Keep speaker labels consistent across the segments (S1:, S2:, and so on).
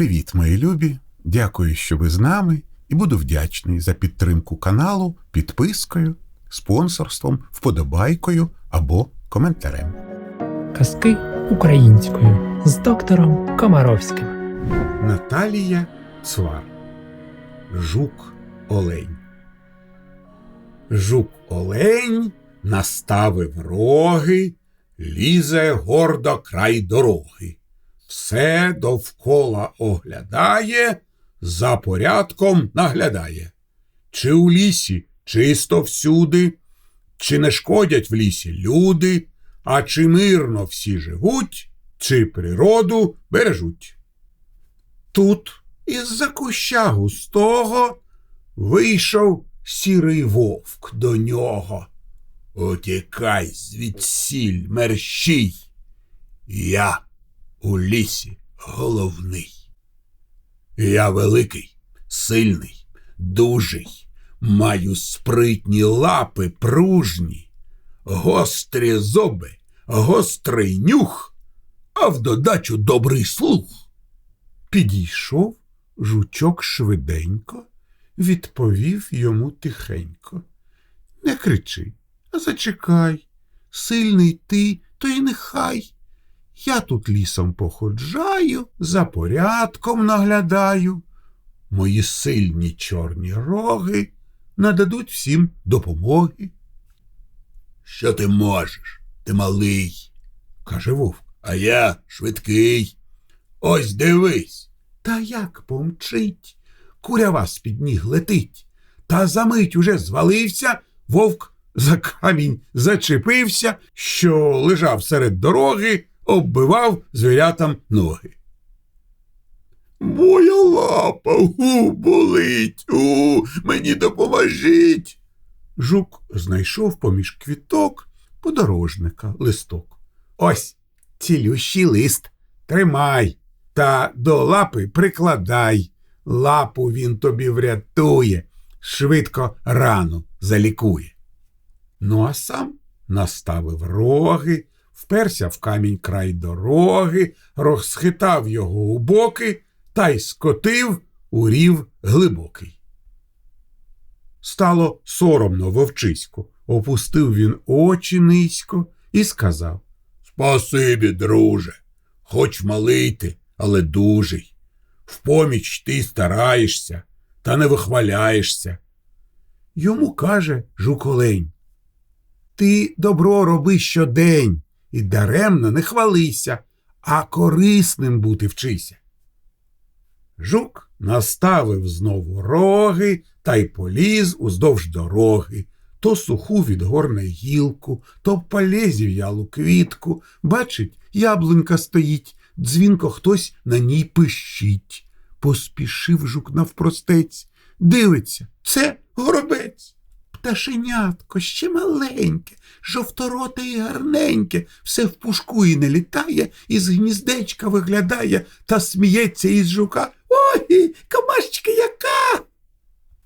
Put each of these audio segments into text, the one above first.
S1: Привіт, мої любі! Дякую, що ви з нами, і буду вдячний за підтримку каналу підпискою, спонсорством, вподобайкою або коментарем.
S2: Казки українською з доктором Комаровським.
S1: Наталія Цвар Жук Олень. Жук Олень наставив роги, лізе гордо край дороги. Все довкола оглядає, за порядком наглядає. Чи у лісі чисто всюди, чи не шкодять в лісі люди, а чи мирно всі живуть, чи природу бережуть. Тут із-за куща густого вийшов сірий вовк до нього. Утікай звідсіль, мерщій. Я у лісі головний. Я великий, сильний, дужий, маю спритні лапи пружні, гострі зуби, гострий нюх, а в додачу добрий слух. Підійшов жучок швиденько, відповів йому тихенько. Не кричи, а зачекай. Сильний ти, то й нехай. Я тут лісом походжаю, за порядком наглядаю. Мої сильні чорні роги нададуть всім допомоги. Що ти можеш? Ти малий, каже вовк, а я швидкий. Ось дивись. Та як помчить, курява з-під ніг летить. Та за мить уже звалився, вовк за камінь зачепився, що лежав серед дороги, оббивав звірятам ноги. Моя лапа у, болить, у, мені допоможіть. Жук знайшов поміж квіток подорожника листок. Ось цілющий лист. Тримай та до лапи прикладай. Лапу він тобі врятує, швидко рану залікує. Ну, а сам наставив роги, вперся в камінь край дороги, розхитав його у боки та й скотив у рів глибокий. Стало соромно вовчиську. Опустив він очі низько і сказав Спасибі, друже, хоч малий ти, але дужий. В поміч ти стараєшся та не вихваляєшся. Йому каже жуколень. Ти добро роби щодень і даремно не хвалися, а корисним бути вчися. Жук наставив знову роги та й поліз уздовж дороги, то суху від горне гілку, то палє зів'ялу квітку. Бачить, яблунька стоїть, дзвінко хтось на ній пищить. Поспішив жук навпростець. Дивиться, це горобець. Пташенятко ще маленьке, жовтороте і гарненьке, все в пушку і не літає, із гніздечка виглядає та сміється із жука. Ой, комашечка яка!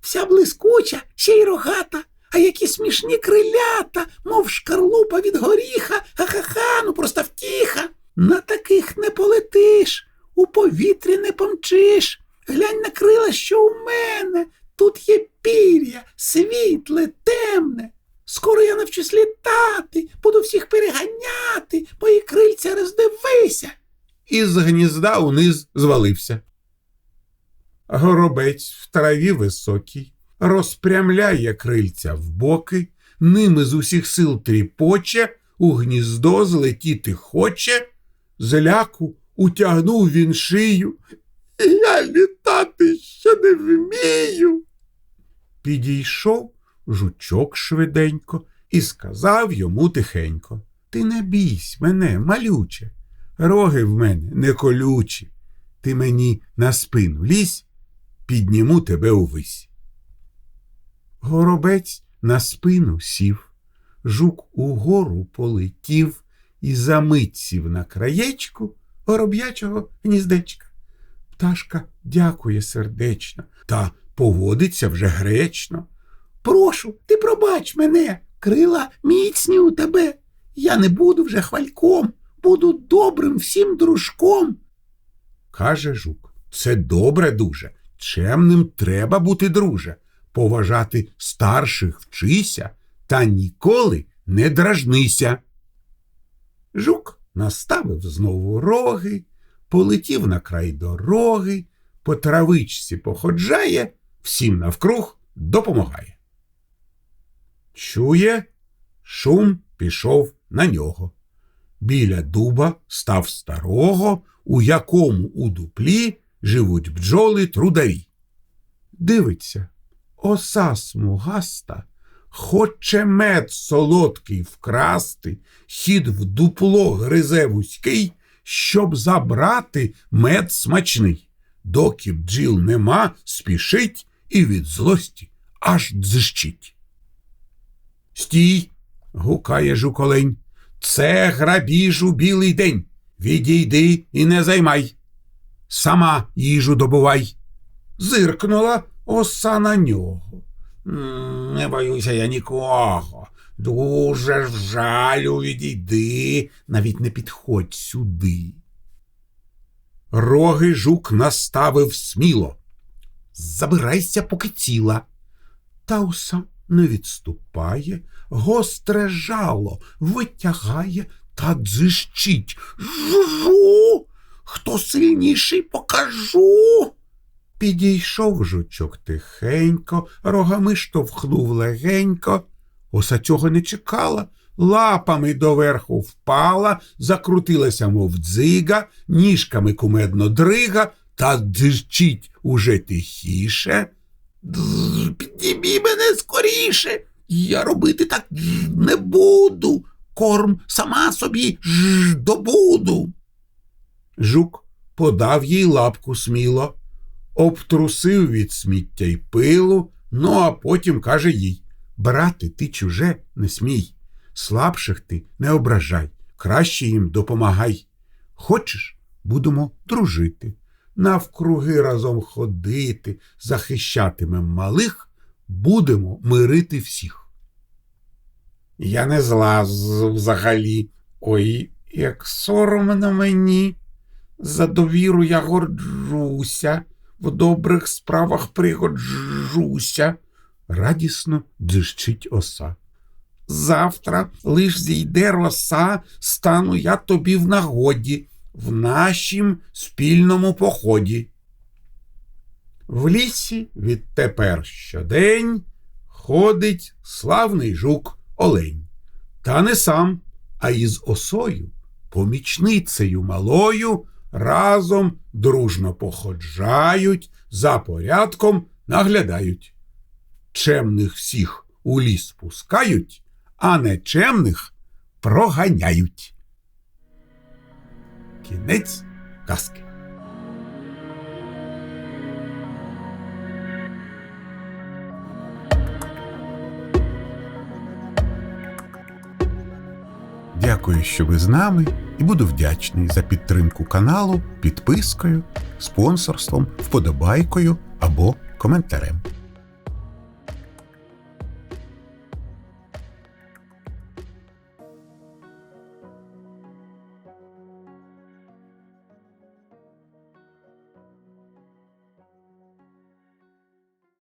S1: Вся блискуча, ще й рогата, а які смішні крилята, мов шкарлупа від горіха, ха-ха-ха, ну просто втіха. На таких не полетиш, у повітрі не помчиш. Глянь на крила, що у мене. Тут є пір'я, світле, темне. Скоро я навчусь літати, буду всіх переганяти, мої крильця роздивися. І з гнізда униз звалився. Горобець в траві високій, розпрямляє крильця в боки, ними з усіх сил тріпоче, у гніздо злетіти хоче, зляку утягнув він шию. Я літати ще не вмію. Підійшов жучок швиденько і сказав йому тихенько Ти не бійсь мене, малюче, роги в мене не колючі. Ти мені на спину лізь, підніму тебе увись. Горобець на спину сів, жук угору полетів і замить на краєчку гороб'ячого гніздечка. Пташка дякує сердечно та поводиться вже гречно. Прошу, ти пробач мене, крила міцні у тебе. Я не буду вже хвальком, буду добрим всім дружком. Каже жук. Це добре дуже. Чемним треба бути, друже, поважати старших вчися та ніколи не дражнися. Жук наставив знову роги, полетів на край дороги, по травичці походжає, всім навкруг допомагає. Чує, шум пішов на нього. Біля дуба став старого, у якому у дуплі живуть бджоли трударі. Дивиться, оса смугаста, хоче мед солодкий вкрасти, хід в дупло гризе вузький, щоб забрати мед смачний. Доки бджіл нема, спішить і від злості аж дзищить. Стій, гукає жуколень. Це грабіж у білий день. Відійди і не займай. Сама їжу добувай. Зиркнула оса на нього. Не боюся я нікого. Дуже ж жалю відійди, навіть не підходь сюди. Роги жук наставив сміло. Забирайся, поки ціла. Та оса не відступає, гостре жало витягає та дзищить. Жужу, хто сильніший покажу. Підійшов жучок тихенько, рогами штовхнув легенько. Оса цього не чекала, лапами доверху впала, закрутилася, мов дзига, ніжками кумедно дрига та дзищить уже тихіше. «Дз, Піднімі мене скоріше. Я робити так не буду. Корм сама собі «ж» добуду. Жук подав їй лапку сміло, обтрусив від сміття й пилу, ну а потім каже їй Брати, ти чуже не смій, слабших ти не ображай, краще їм допомагай. Хочеш, будемо дружити, навкруги разом ходити, захищатимем малих, будемо мирити всіх. Я не зла взагалі. Ой, як соромно мені. За довіру я горджуся, в добрих справах пригоджуся, радісно дзищить оса. Завтра лиш зійде роса, стану я тобі в нагоді, в нашім спільному поході. В лісі відтепер щодень ходить славний жук Олень. Та не сам, а із осою, помічницею малою, разом дружно походжають, за порядком наглядають. Чемних всіх у ліс пускають, а нечемних проганяють. Кінець казки. Дякую, що ви з нами, і буду вдячний за підтримку каналу підпискою, спонсорством, вподобайкою або коментарем.